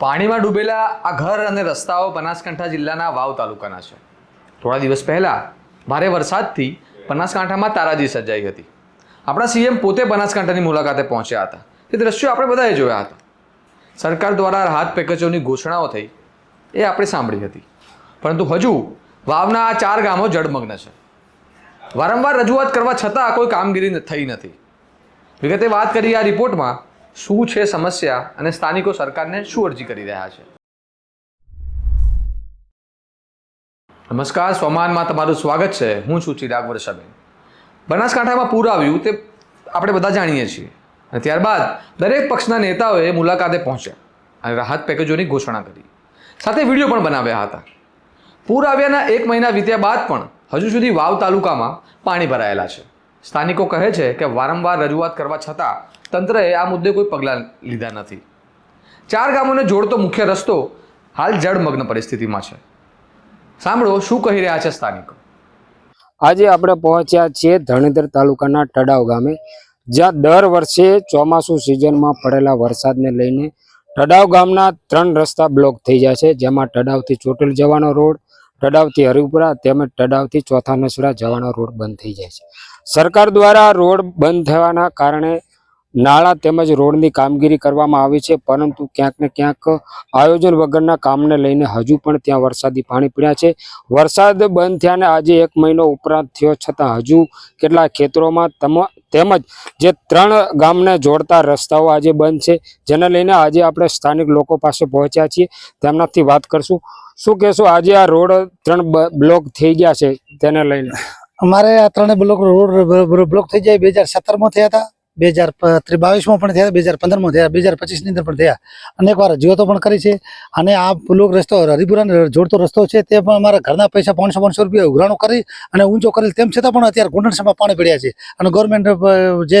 પાણીમાં ડૂબેલા આ ઘર અને રસ્તાઓ બનાસકાંઠા જિલ્લાના વાવ તાલુકાના છે. થોડા દિવસ પહેલા ભારે વરસાદથી બનાસકાંઠામાં તારાજી સર્જાઈ હતી. આપણા સીએમ પોતે બનાસકાંઠાની મુલાકાતે પહોંચ્યા હતા. તે દ્રશ્યો આપણે બધાએ જોયા હતા. સરકાર દ્વારા રાહત પેકેજોની ઘોષણાઓ થઈ એ આપણે સાંભળી હતી. પરંતુ હજુ વાવના આ ચાર ગામો જળમગ્ન છે. વારંવાર રજૂઆત કરવા છતાં કોઈ કામગીરી થઈ નથી. વિગતે વાત કરી આ રિપોર્ટમાં શું છે સમસ્યા અને સ્થાનિકો સરકારને શું અરજી કરી રહ્યા છે? નમસ્કાર સ્વમાનમાં તમારું સ્વાગત છે. હું છું ચિરાગ વર્ષાબેન બનાસકાંઠામાં પૂર આવ્યું તે આપણે બધા જાણીએ છીએ. અને ત્યારબાદ દરેક પક્ષના નેતાઓએ મુલાકાતે પહોંચ્યા અને રાહત પેકેજોની ઘોષણા કરી. સાથે વીડિયો પણ બનાવ્યા હતા. પૂર આવ્યાના એક મહિના વીત્યા બાદ પણ હજુ સુધી વાવ તાલુકામાં પાણી ભરાયેલા છે. સ્થાનિકો કહે છે કે વારંવાર રજૂઆત કરવા છતાં તંત્રએ આ મુદ્દે કોઈ પગલાં લીધા નથી. ચાર ગામોને જોડતો મુખ્ય રસ્તો હાલ જળમગ્ન પરિસ્થિતિમાં છે. સાંભળો, શું કહી રહ્યા છે સ્થાનિકો? આજે આપણે પહોંચ્યા છીએ ધણેદર તાલુકાના ટડાવ ગામે, જ્યાં દર વર્ષે ચોમાસું સિઝનમાં પડેલા વરસાદને લઈને ટડાવ ગામના ત્રણ રસ્તા બ્લોક થઈ જાય છે. જેમાં ટડાવથી ચોટીલ જવાનો રોડ, ટડાવથી હરિપુરા તેમજ ટડાવથી ચોથા નસડા જવાનો રોડ બંધ થઈ જાય છે. સરકાર દ્વારા રોડ બંધ થવાના કારણે નાળા તેમજ રોડની કામગીરી કરવામાં આવી છે, પરંતુ ક્યાંક ને ક્યાંક આયોજન વગરના કામને લઈને હજુ પણ ત્યાં વરસાદી પાણી પીડ્યા છે. વરસાદ બંધ થયાને આજે એક મહિનો ઉપરાંત થયો, છતાં હજુ કેટલાક ખેતરોમાં તમ- તેમજ જે ત્રણ ગામને જોડતા રસ્તાઓ આજે બંધ છે, જેને લઈને આજે આપણે સ્થાનિક લોકો પાસે પહોંચ્યા છીએ. તેમનાથી વાત કરશું. શું કહેશું, આજે આ રોડ ત્રણ બ્લોક થઈ ગયા છે, તેને લઈને? અમારે આ ત્રણે બ્લોક રોડ બ્લોક થઈ જાય, બે હજાર સત્તરમાં થયા હતા. બે હજાર બાવીસમાં પણ થયા બે હજાર પંદરમાં થયા બે હજાર પચીસની અંદર પણ થયા. અનેક વાર રજૂઆતો પણ કરી છે. અને આ પુલોક રસ્તો, હરિપુરાને જોડતો રસ્તો છે, તે પણ અમારા ઘરના પૈસા પાંચસો પાંચસો રૂપિયા ઉઘરાણું કરી અને ઊંચો કરેલ. તેમ છતાં પણ અત્યારે ઘૂંટણસામાં પાણી પડ્યા છે. અને ગવર્મેન્ટ જે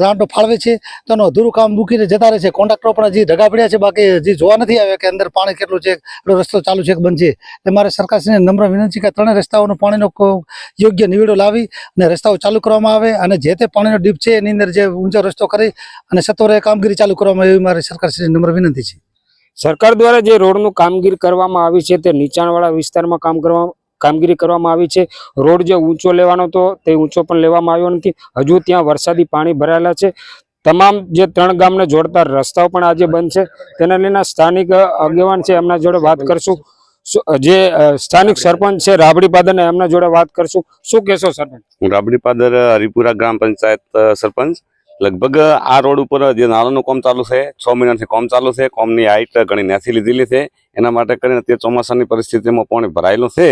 ગ્રાન્ટો ફાળવે છે, તેનું અધૂરું કામ મૂકીને જતા રહે છે. કોન્ટ્રાક્ટરો પણ હજી ઢગા પડ્યા છે. બાકી હજી જોવા નથી આવ્યા કે અંદર પાણી કેટલું છે એટલો રસ્તો ચાલુ છે કે બંધ છે. તે મારે સરકારશ્રીને નમ્ર વિનંતી કે ત્રણેય રસ્તાઓનો પાણીનો યોગ્ય નિવેડો લાવી અને રસ્તાઓ ચાલુ કરવામાં આવે અને જે તે પાણીનો ડીપ છે એની અંદર જે ઊંચો રસ્તો કરી અને સત્વરે કામગીરી ચાલુ કરવામાં આવી, મારી સરકારશ્રીને નમ્ર વિનંતી છે. સરકાર દ્વારા જે રોડનું કામગીરી કરવામાં આવી છે, તે નીચાણવાળા વિસ્તારમાં કામ કરવા, કામગીરી કરવામાં આવી છે. રોડ જે ઊંચો લેવાનો હતો તે ઊંચો પણ લેવામાં આવ્યો નથી. હજુ ત્યાં વરસાદી પાણી ભરાયેલા છે. તમામ જે ત્રણ ગામને જોડતા રસ્તાઓ પણ આજે બંધ છે. તેના લઈને સ્થાનિક આગેવાન છે, એમના જોડે વાત કરશું. જે સ્થાનિક સરપંચ છે, રાબડી પાદર એમના જોડે વાત કરશું. શું કહેશો સરપંચ? હું રાબડી પાદર હરિપુરા ગ્રામ પંચાયત સરપંચ. લગભગ આ રોડ ઉપર જે નાળાનું કામ ચાલુ છે, છ મહિનાથી કામ ચાલુ છે, કોમની હાઈટ ઘણી નેથી લીધેલી છે. એના માટે કરીને તે ચોમાસાની પરિસ્થિતિમાં પાણી ભરાયેલું છે.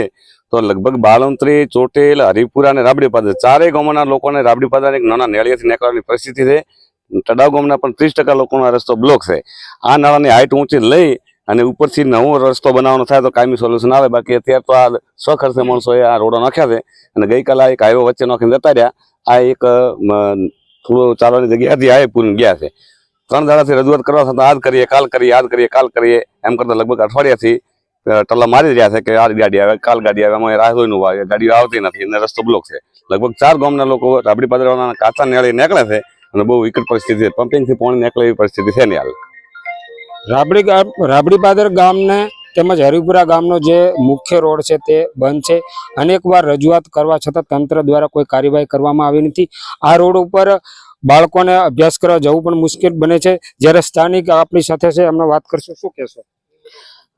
તો લગભગ બાળંત્રી ચોટેલ, હરિપુરા અને રાબડી પાદર, ચારેય ગામના લોકોને રાબડી પાદર એક નાના નેળિયાથી નીકળવાની પરિસ્થિતિ છે. તળાવ ગામના પણ ત્રીસ લોકોનો આ રસ્તો બ્લોક છે. આ નાળાની હાઈટ ઊંચી લઈ અને ઉપરથી નવો રસ્તો બનાવવાનો થાય તો કાયમી સોલ્યુશન આવે. બાકી અત્યારે તો આ સ્વખર્ચે માણસોએ આ રોડો નાખ્યા છે. અને ગઈકાલે એક હાઈવે વચ્ચે નાખીને જતા રહ્યા. આ એક થોડો ચાલવાની જગ્યાથી આ પૂરી ગયા છે. ત્રણ દાડાથી રજૂઆત કરવા છતાં આજ કરીએ, કાલ કરીએ આજ કરીએ, કાલ કરીએ. એમ કરતાં લગભગ અઠવાડિયાથી ટલ્લા મારી રહ્યા છે કે આ ગાડી આવે, કાલ ગાડી આવે. એમાં રાહ જોઈને આવે ગાડીઓ આવતી નથી, અને રસ્તો બ્લોક છે. લગભગ ચાર ગામના લોકો રાબડી પાદરવાળાના કાચા નેળી નીકળે છે અને બહુ વિકટ પરિસ્થિતિ પમ્પિંગથી પાણી નીકળે એવી પરિસ્થિતિ છે નહીં હાલ. રાબડી ગામ રાબડી પાદર ગામને તેમજ હરિપુરા ગામનો જે મુખ્ય રોડ છે તે બંધ છે. અનેકવાર રજૂઆત કરવા છતાં તંત્ર દ્વારા કોઈ કાર્યવાહી કરવામાં આવી નથી. આ રોડ ઉપર બાળકોને અભ્યાસ કરવા જવું પણ મુશ્કેલ બને છે. જ્યારે સ્થાનિક આપણી સાથે છે, એમને વાત કરશું. શું કહેશો?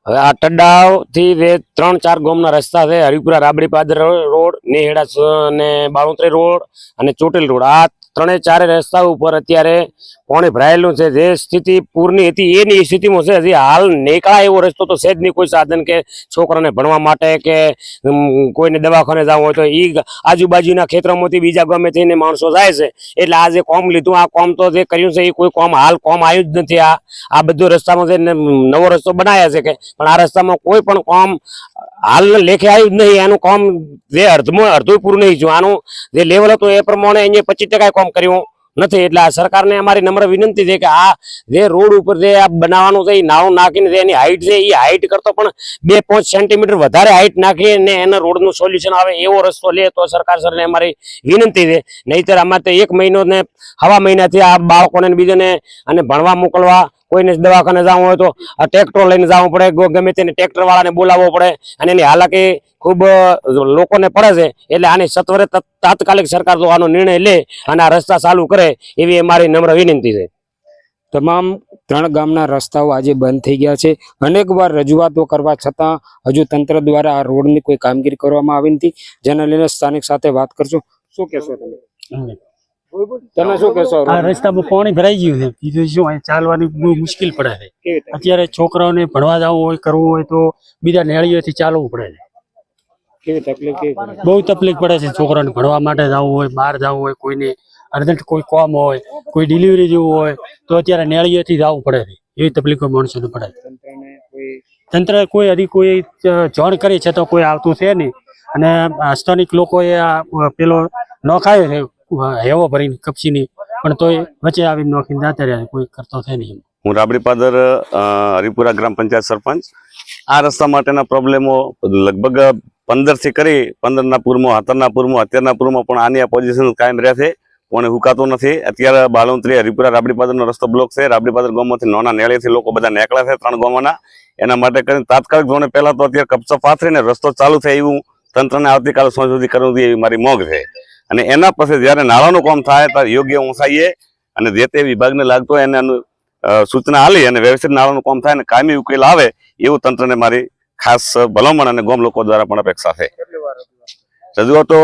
હવે આ ટડાવથી જે ત્રણ ચાર ગામના રસ્તા છે, હરિપુરા રાબડી પાદર રોડ, નેહડા ને બાળોતરી રોડ અને ચોટીલ રોડ. આ ત્રણે ચારે રસ્તા ઉપર અત્યારે પાણી ભરાયેલું છે. જે સ્થિતિ પૂરની હતી, એની સ્થિતિમાં છે, હજી હાલ નીકળાય એવો રસ્તો તો છે જ નહીં. કોઈ સાધન કે છોકરાને ભણવા માટે કે કોઈને દવાખાને જવું હોય તો એ આજુબાજુના ખેતરોમાંથી બીજા ગમે તેને માણસો જાય છે. એટલે આ જે કોમ લીધું, આ કોમ તો જે કર્યું છે એ કોઈ કોમ હાલ કોમ આવ્યું જ નથી. આ આ બધો રસ્તામાં જે નવો રસ્તો બનાવ્યા છે કે, પણ આ રસ્તામાં કોઈ પણ કામ હાલ લેખે આવ્યું જ નહીં. એનું કામ જે અર્ધમાં અર્ધું પૂરું નહીં થયું. આનું જે લેવલ હતું એ પ્રમાણે અહીંયા પચીસ ટકા કામ કર્યું નથી. એટલે આ સરકારને અમારી નમ્ર વિનંતી છે કે આ જે રોડ ઉપર જે આ બનાવવાનું છે, એ નાવ નાખીને જે એની હાઈટ છે, એ હાઈટ કરતો પણ બે પાંચ સેન્ટીમીટર વધારે હાઈટ નાખીને એના રોડનું સોલ્યુશન આવે એવો રસ્તો લે તો સરકાર સરને અમારી વિનંતી છે. નહીતર અમારે તો એક મહિનો ને હવા મહિનાથી આ બાળકોને બીજાને અને ભણવા મોકલવા કોઈને દવાખાને જવું હોય તો આ ટ્રેક્ટર લઈને જવું પડે. ગો- ગમે તેને ટ્રેક્ટર વાળાને બોલાવવો પડે. અને એની હાલાકી ખૂબ લોકોને પડે છે. એટલે આની સત્વરે તાત્કાલિક સરકાર જો આનો નિર્ણય લે અને આ રસ્તા ચાલુ કરે એવી મારી નમ્ર વિનંતી છે. તમામ ત્રણ ગામના રસ્તાઓ આજે બંધ થઈ ગયા છે. અનેક વાર રજૂઆતો કરવા છતાં હજુ તંત્ર દ્વારા આ રોડની કોઈ કામગીરી કરવામાં આવી નથી. જેના લઈને સ્થાનિક સાથે વાત કરશું. શું કહેશો તમે? તમે શું કહેશો આ રસ્તામાં પાણી ભરાઈ ગયું છે. બીજું શું અહીં ચાલવાની બહુ મુશ્કેલ પડે છે. અત્યારે છોકરાઓને ભણવા જવું હોય કરવું હોય તો બીજા નેળીઓથી ચાલવું પડે છે? બહુ તકલીફ પડે છે છોકરાને ભણવા માટે જવું હોય બહાર જવું હોય કોઈને અર્જન્ટ કોઈ કામ હોય કોઈ ડિલિવરી જેવું હોય તો અત્યારે નેળીઓથી જવું પડે છે. એવી તકલીફો માણસોને પડે છે. તંત્ર કોઈ હજી કોઈ જાણ કરી છે તો કોઈ આવતું છે નહીં. અને સ્થાનિક લોકોએ આ પેલો નોખાયો છે. હેવો ભરીને કપચીની પણ તોય વચ્ચે આવીને નોખીને જાતા રહ્યા કોઈ કરતો થાય નહીં હું રાબડી પાદર હરિપુરા ગ્રામ પંચાયત સરપંચ. આ રસ્તા માટેના પ્રોબ્લેમો લગભગ પંદરથી કરી, પંદરના પૂરમાં હાથરના પૂરમાં, અત્યારના પૂરમાં પણ આની આ પોઝિશન કાયમ રહે છે. કોને હુકાતો નથી. અત્યારે બાલોતરી હરિપુરા રાબડી પાદરનો રસ્તો બ્લોક છે. રાબડી પાદર ગામમાંથી નાના નેળેથી લોકો બધા નીકળ્યા છે, ત્રણ ગામોના. એના માટે કરીને તાત્કાલિક ધોરણે પહેલાં તો અત્યારે કપચો પાથરીને રસ્તો ચાલુ થાય એવું તંત્રને આવતીકાલે સોં સુધી કરવું એવી મારી મોગ છે. અને એના પછી જ્યારે નાળાનું કામ થાય ત્યારે યોગ્ય ઊંચાઈએ અને જે તે વિભાગને લાગતો હોય એને સૂચના આલી અને વ્યવસ્થિત નાળાનું કામ થાય અને કાયમી ઉકેલ આવે એવું તંત્રને મારી ખાસ ભલામણ અને ગોમ લોકો દ્વારા પણ અપેક્ષા છે. રજૂઆતો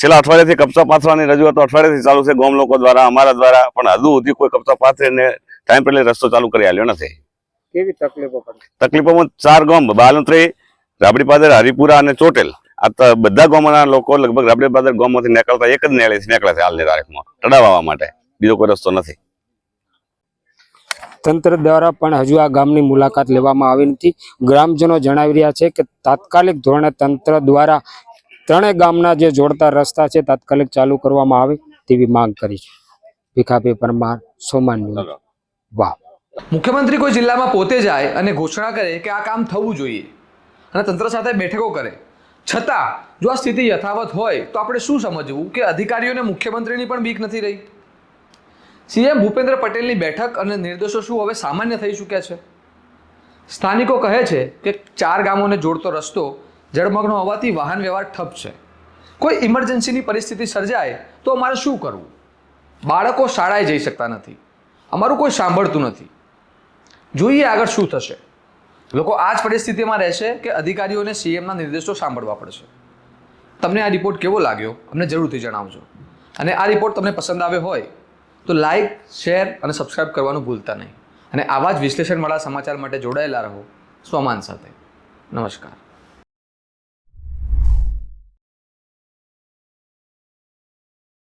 છેલ્લા અઠવાડિયાથી કપચા પાથરવાની રજૂઆતો અઠવાડિયાથી ચાલુ છે. ગોમ લોકો દ્વારા અમારા દ્વારા પણ હજુ સુધી કોઈ કપચા પાથરીને ટાઈમ પહેલે રસ્તો ચાલુ કરી આવ્યો નથી. કેવી તકલીફો તકલીફોમાં ચાર ગામ બાલંત્રી રાબડી પાદર હરિપુરા અને ચોટેલ. આ ત- બધા ગામના લોકો લગભગ રાબડી બાદર ગામમાંથી નીકળતા એક જ નેળે નીકળે છે હાલની તારીખમાં ટડાવવા માટે. બીજો કોઈ રસ્તો નથી. તંત્ર દ્વારા પણ હજુ આ ગામની મુલાકાત લેવામાં આવી નથી. ગ્રામજનો જણાવી રહ્યા છે કે તાત્કાલિક ધોરણે તંત્ર દ્વારા ત્રણેય ગામના જે જોડતા રસ્તા છે તાત્કાલિક ચાલુ કરવામાં આવે તેવી માંગ કરી છે. ભીખાભાઈ પરમાર સોમાન વાહ. મુખ્યમંત્રી કોઈ જિલ્લામાં પોતે જાય અને ઘોષણા કરે કે આ કામ થવું જોઈએ અને તંત્ર સાથે બેઠકો કરે. છતાં, જો આ સ્થિતિ યથાવત હોય, તો આપણે શું સમજવું કે અધિકારીઓને મુખ્યમંત્રીની પણ બીક નથી રહી? સીએમ ભૂપેન્દ્ર પટેલની બેઠક અને નિર્દેશો શું હવે સામાન્ય થઈ ચૂક્યા છે? સ્થાનિકો કહે છે કે ચાર ગામોને જોડતો રસ્તો જળમગ્ન હોવાથી વાહન વ્યવહાર ઠપ છે. કોઈ ઇમરજન્સીની પરિસ્થિતિ સર્જાય, તો અમારે શું કરવું? બાળકો શાળાએ જઈ શકતા નથી. અમારું કોઈ સાંભળતું નથી. જોઈએ આગળ શું થશે. લોકો આ જ પરિસ્થિતિમાં રહેશે કે અધિકારીઓને સીએમના નિર્દેશો સાંભળવા પડશે. તમને આ રિપોર્ટ કેવો લાગ્યો? અમને જરૂરથી જણાવજો. અને આ રિપોર્ટ તમને પસંદ આવ્યો હોય, તો લાઇક શેર અને સબસ્ક્રાઇબ કરવાનું ભૂલતા નહીં. અને આવા જ વિશ્લેષણવાળા સમાચાર માટે જોડાયેલા રહો. સ્વમાન સાથે. નમસ્કાર.